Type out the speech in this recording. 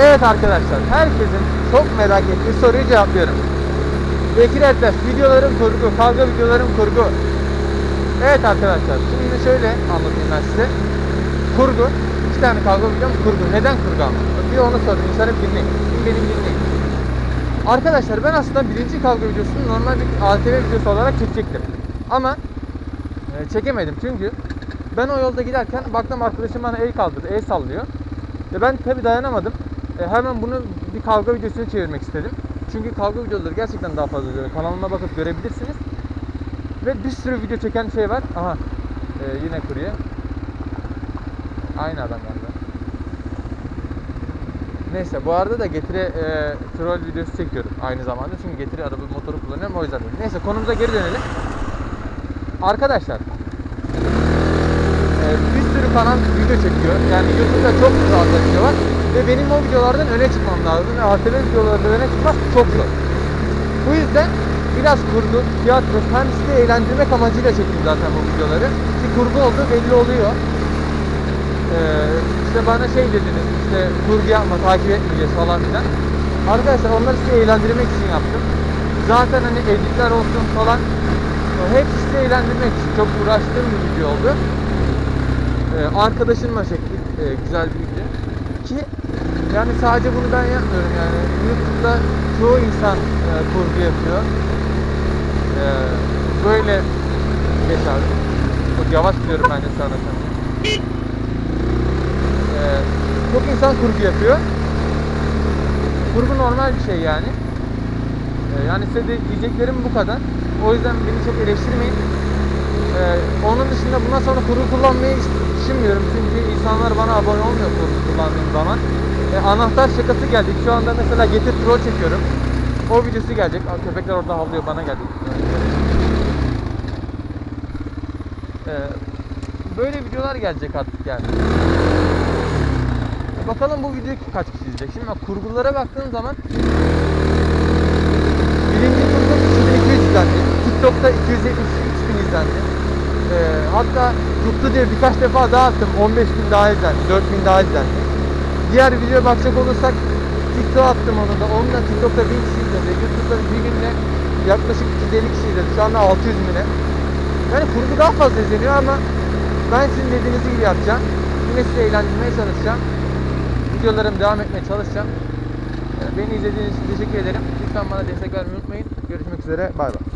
Evet arkadaşlar, herkesin çok merak ettiği soruyu cevaplıyorum. Bekir Ertaş, videolarım kurgu, kavga videolarım kurgu. Evet arkadaşlar, şimdi şöyle anlatayım ben size. Kurgu, iki tane kavga videom kurgu. Neden kurgu ama? Bir onu sordum, insanım dinleyin. Benim dinleyin. Arkadaşlar ben aslında birinci kavga videosunu normal bir ATV videosu olarak çekecektim. Ama e, çekemedim çünkü ben o yolda giderken baktım arkadaşım bana el kaldırdı, el sallıyor. Ve ben tabi dayanamadım. E, hemen bunu bir kavga videosuna çevirmek istedim. Çünkü kavga videoları gerçekten daha fazla izliyorum. Kanalıma bakıp görebilirsiniz. Ve bir sürü video çeken şey var. Aha e, yine kurye. Aynı adam galiba. Neyse bu arada da Getire e, troll videosu çekiyorum aynı zamanda. Çünkü Getire araba motoru kullanıyorum o yüzden. değil. Neyse konumuza geri dönelim. Arkadaşlar e, bir sürü kanal video çekiyor. Yani YouTube'da çok fazla video var. Ve benim o videolardan öne çıkmam lazım. Ve ATV videolarında öne çıkmak çok zor. Bu yüzden biraz kurgu, tiyatro, hem sizi eğlendirmek amacıyla çektim zaten bu videoları. Ki kurgu olduğu belli oluyor. Ee, işte bana şey dediniz, işte kurgu yapma, takip etmeyeceğiz falan filan. Arkadaşlar onları size eğlendirmek için yaptım. Zaten hani editler olsun falan, hep sizi eğlendirmek için çok uğraştığım bir video oldu. Ee, arkadaşımla çektik, ee, güzel bir video. Ki yani sadece bunu ben yapmıyorum yani. YouTube'da çoğu insan e, kurgu yapıyor. Ee, böyle geç. Çok yavaş gidiyorum bence sana. Ee, çok insan kurgu yapıyor. Kurgu normal bir şey yani. Ee, yani size de diyeceklerim bu kadar. O yüzden beni çok eleştirmeyin. Ee, onun dışında bundan sonra kurgu kullanmayı düşünmüyorum. Çünkü insanlar bana abone olmuyor kurgu kullandığım zaman. Ee, anahtar şakası geldi. Şu anda mesela Getir Pro çekiyorum. O videosu gelecek. Köpekler orada havlıyor bana geldi. Ee, böyle videolar gelecek artık yani. Bakalım bu videoyu kaç kişi izleyecek. Şimdi bak kurgulara baktığım zaman birinci kurgu 2200 izlendi. TikTok'ta 273 bin izlendi. Ee, hatta tuttu diye birkaç defa daha attım. 15 bin daha izlendi. 4 bin daha izlendi. Diğer videoya bakacak olursak TikTok attım onu da. Onu da TikTok'ta 1000 kişi izledi. YouTube'da bir günde yaklaşık 250 kişi izledi. Şu anda 600 bine. Yani kurgu daha fazla izleniyor ama ben sizin dediğiniz gibi yapacağım. Yine sizi eğlendirmeye çalışacağım. Videolarım devam etmeye çalışacağım. Ee, Beni izlediğiniz için teşekkür ederim. Lütfen bana destek vermeyi unutmayın. Görüşmek üzere. Bay bay.